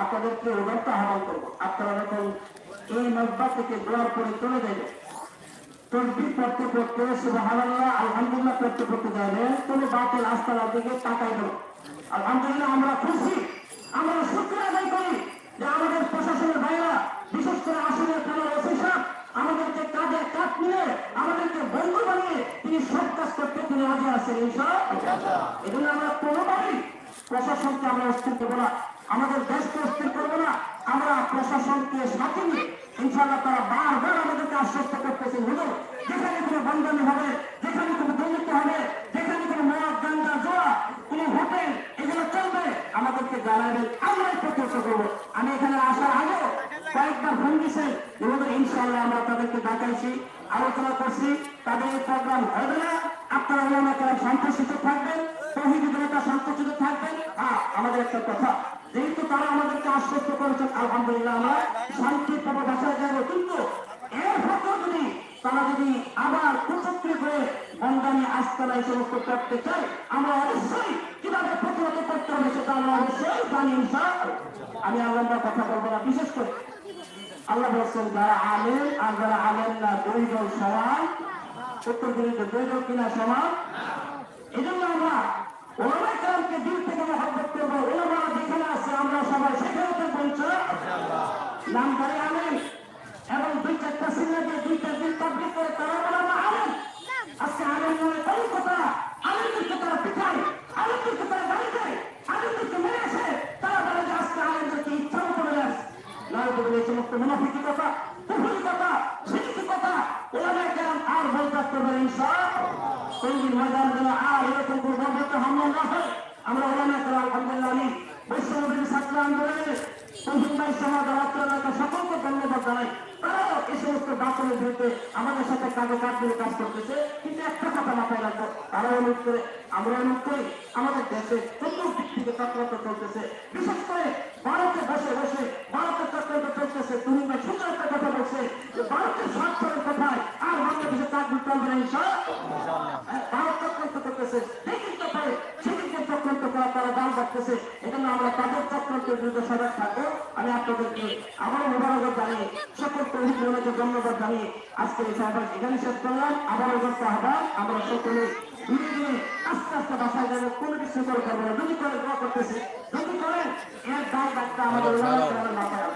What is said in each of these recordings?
আপনাদেরকে উদারতা আহ্বান করব আপনারা যখন এই মজবা থেকে দোয়ার করে চলে যাবে তসবির পড়তে পড়তে সুবহানাল্লাহ, আলহামদুলিল্লাহ পড়তে পড়তে যাবে কোনো বাতিল আস্তালার দিকে তাকাই দেবো আলহামদুলিল্লাহ আমরা খুশি, আমরা শুক্র যে আমাদের প্রশাসনের ভাইরা বিশেষ করে আসনের থানার আমাদেরকে কাঁধে কাঠ নিয়ে, আমাদেরকে বন্ধু বানিয়ে তিনি সব কাজ করতে তিনি রাজি আছেন এইসব এগুলো আমরা প্রশাসনকে আমরা অস্থির করব না। আমাদের দেশকে অস্থির করব না। আমরা প্রশাসনকে সাথে নিয়ে ইনশাআল্লাহ তারা বারবার আমাদেরকে আশ্বস্ত করতেছেন হুজুর যেখানে কোনো বন্ধনী হবে, যেখানে কোনো দুর্নীতি হবে, যেখানে কোনো মদ গান্দা জোয়া, কোনো হোটেল, এগুলো চলবে, আমাদেরকে জানাবেন আমরাই প্রত্যক্ষ করব। আমি এখানে আসার আগেও কয়েকবার ফোন দিয়েছেন এবং ইনশাআল্লাহ আমরা তাদেরকে ডাকাইছি, আলোচনা করছি। তাদের এই প্রোগ্রাম হবে না। আপনারা ওলামাকে সন্তুষ্ট থাকবেন। তহিদি জনতা সন্তুষ্ট থাকবেন হ্যাঁ আমাদের একটা কথা। যেহেতু তারা আমাদেরকে আশ্বস্ত করেছেন, আলহামদুলিল্লাহ আমরা শান্তিপূর্ণ বাসায় যাব কিন্তু এর ফটো যদি তারা যদি আবার কুচক্রি করে বন্দানি আস্তানা এই সমস্ত করতে চায়, আমরা অবশ্যই কীভাবে প্রতিহত করতে হবে সেটা আমরা অবশ্যই জানি। আমি আল্লাহ কথা বলব না, বিশেষ করে আল্লাহ বলছেন, যারা আলেন আর যারা আলেন না, দুই দল সমান। উত্তর দিল্লিতে দুই কিনা সমান? এই জন্য আমরা ওলামা কালামকে দিল থেকে মহব্বত করব। ওলামা যেখানে আছে, আমরা সবাই সেখানে থাকব। নাম ধরে আলেন এবং দুই চারটা সিনে দিয়ে দুইটা দিন পাবলিক করে তারা ওলামা আলেন আজকে আলেন মনে কোন কথা আলেনদেরকে তারা পিঠায় আলেনদেরকে তারা গাড়ি দেয় আলেনদেরকে মেরে আসে। তারা বলে যে, আজকে আলেনদেরকে ইচ্ছা মতো মেরে আসে। নয় বলে, এই সমস্ত মুনাফিকি কথা কথা কথা ওলামায়ে কেরাম আর বরদাস্ত করবে ইনশাআল্লাহ। সঙ্গীর ময়দান যেন আর এরকম গর্বতে হামলা না হয়। আমরা ওলামায়ে কেরাম, আলহামদুলিল্লাহ, আমি বৈষ্ণবী ছাত্র আন্দোলনে তহিদ ভাই সমাজ রাত্র এলাকা সকলকে ধন্যবাদ জানাই। তারাও এই সমস্ত বাসনের বিরুদ্ধে আমাদের সাথে কাজে কাজ করে কাজ করতেছে। কিন্তু একটা কথা মাথায় রাখব তারা অনুরোধ করে, আমরা অনুরোধ করি, আমাদের দেশে চতুর্দিক থেকে তৎপরতা চলতেছে। বিশেষ করে ভারতে বসে বসে ভারতের চক্রান্ত চলতেছে, তুমি ভাই সুন্দর একটা বলছে ভারতের স্বার্থের কথায় আর বাংলাদেশে কাজ দিতে হবে না ইনশাআল্লাহ। হ্যাঁ, ভারত চক্রান্ত করতেছে। দেখি তো সেদিকে চক্রান্ত করা তারা দাম রাখতেছে এজন্য আমরা তাদের চক্রান্তের বিরুদ্ধে সজাগ থাকব আমি আপনাদেরকে আবারও মোবারকবাদ জানিয়ে সকল তহিদ জনকে ধন্যবাদ জানিয়ে আজকে এই এখানে শেষ করলাম। আবারও করতে আহ্বান আমরা সকলে ধীরে ধীরে আস্তে আস্তে বাসায় যাব। কোনো কিছু করে করব না। যদি করে দোয়া করতেছে। যদি করেন এর দাম ডাক্তার আমাদের মাথায় রাখবেন।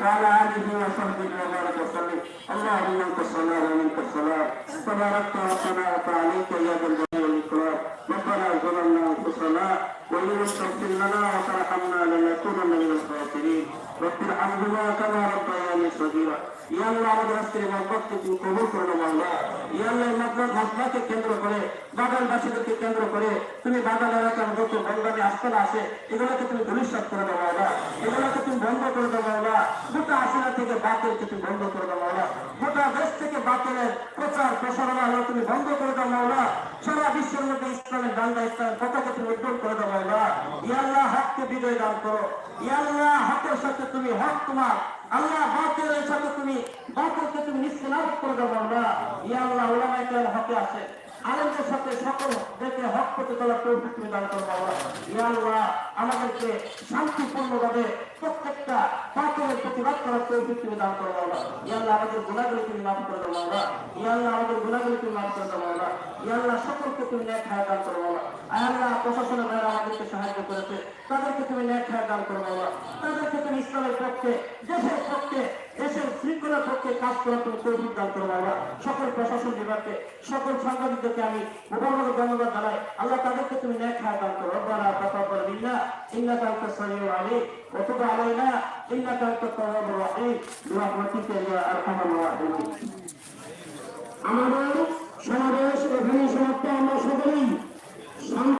وعلى اله وصحبه وبارك وسلم اللهم انت الصلاه ومنك الصلاه تباركت ربنا وتعاليك يا ذا الجلال والاكرام ربنا ظلمنا انفسنا وان لم تغفر لنا وترحمنا لنكونن من الخاسرين رب ارحمهما كما ربياني صغيرا ইয়া আল্লাহ আমাদের আজকের মহব্বতকে তুমি কবুল করে নেবো আল্লাহ ইয়া আল্লাহ এই মহব্বত হাসনাকে কেন্দ্র করে বাগানবাসীদেরকে কেন্দ্র করে তুমি বাগান এলাকার যত বন্ধানি আস্তানা আছে এগুলোকে তুমি ধূলিসাত করে দেবো আল্লাহ এগুলোকে তুমি বন্ধ করে দেবো আল্লাহ গোটা আসনা থেকে বাতিলকে তুমি বন্ধ করে দেবো আল্লাহ গোটা দেশ থেকে বাতিলের প্রচার প্রসারণা হলো তুমি বন্ধ করে দেবো আল্লাহ সারা বিশ্বের মধ্যে ইসলামের দাঙ্গা ইসলামের তুমি উদ্যোগ করে দেবো আল্লাহ ইয়াল্লাহ হককে বিজয় দান করো। ইয়াল্লাহ হকের সাথে তুমি হক তোমার। আল্লাহ বাতিলের সাথে তুমি বাতিলকে তুমি নিশ্চিত করে দেবো আমরা ইয়াল্লাহ ওলামাইকার হকে আছে। আলেমদের সাথে সকল দেখে হক করতে চলার তৌফিক দান করো, বাবা। ইয়া আল্লাহ, আমাদেরকে শান্তিপূর্ণভাবে প্রত্যেকটা পাথরের প্রতিবাদ করার তৌফিক তুমি দান করো, বাবা। ইয়া আল্লাহ, আমাদের গুণাগুলি তুমি মাফ করে দাও, বাবা। ইয়া আল্লাহ, আমাদের গুণাগুলি তুমি মাফ করে দাও, বাবা। ইয়া সকলকে তুমি ন্যাক হায়াত দান করো, বাবা। আয় আল্লাহ, প্রশাসনের ভাইরা আমাদেরকে সাহায্য করেছে, তাদেরকে তুমি ন্যাক হায়াত দান করো, বাবা। তাদেরকে তুমি ইসলামের পক্ষে দেশের পক্ষে দেশের শৃঙ্খলার পক্ষে কাজ করার তুমি তৌফিক দান করো বাবা সকল প্রশাসন বিভাগকে, সকল সাংবাদিকদেরকে আমি মোবারক ধন্যবাদ জানাই, আল্লাহ তাদেরকে তুমি ন্যাক হায়াত দান করো। রব্বানা তাকাব্বাল মিন্না ইন্নাকা আনতাস সামিউল আলিম, ওয়া তুব আলাইনা ইন্নাকা আনতাত তাওয়াবুর রাহিম আমাদের